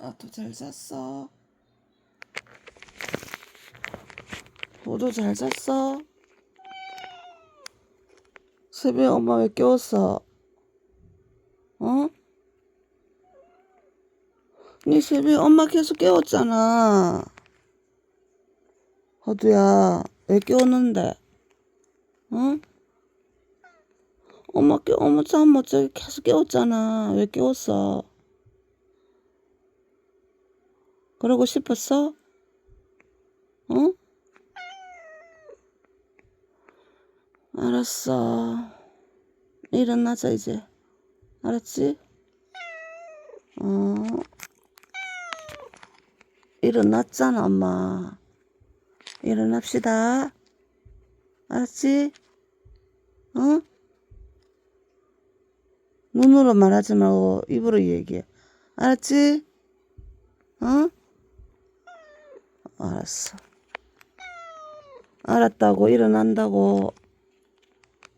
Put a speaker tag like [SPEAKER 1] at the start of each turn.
[SPEAKER 1] 나도 잘 잤어. 너도 잘 잤어? 새벽에 엄마 왜 깨웠어? 어? 니 새벽에 엄마 계속 깨웠잖아. 허두야, 왜 깨웠는데? 어? 엄마 깨, 엄마 잠못 자게 계속 깨웠잖아. 왜 깨웠어? 그러고 싶었어? 어? 알았어. 일어나자, 이제. 알았지? 어. 일어났잖아, 엄마. 일어납시다. 알았지? 어? 눈으로 말하지 말고 입으로 얘기해. 알았지? 어? 알았어. 알았다고 일어난다고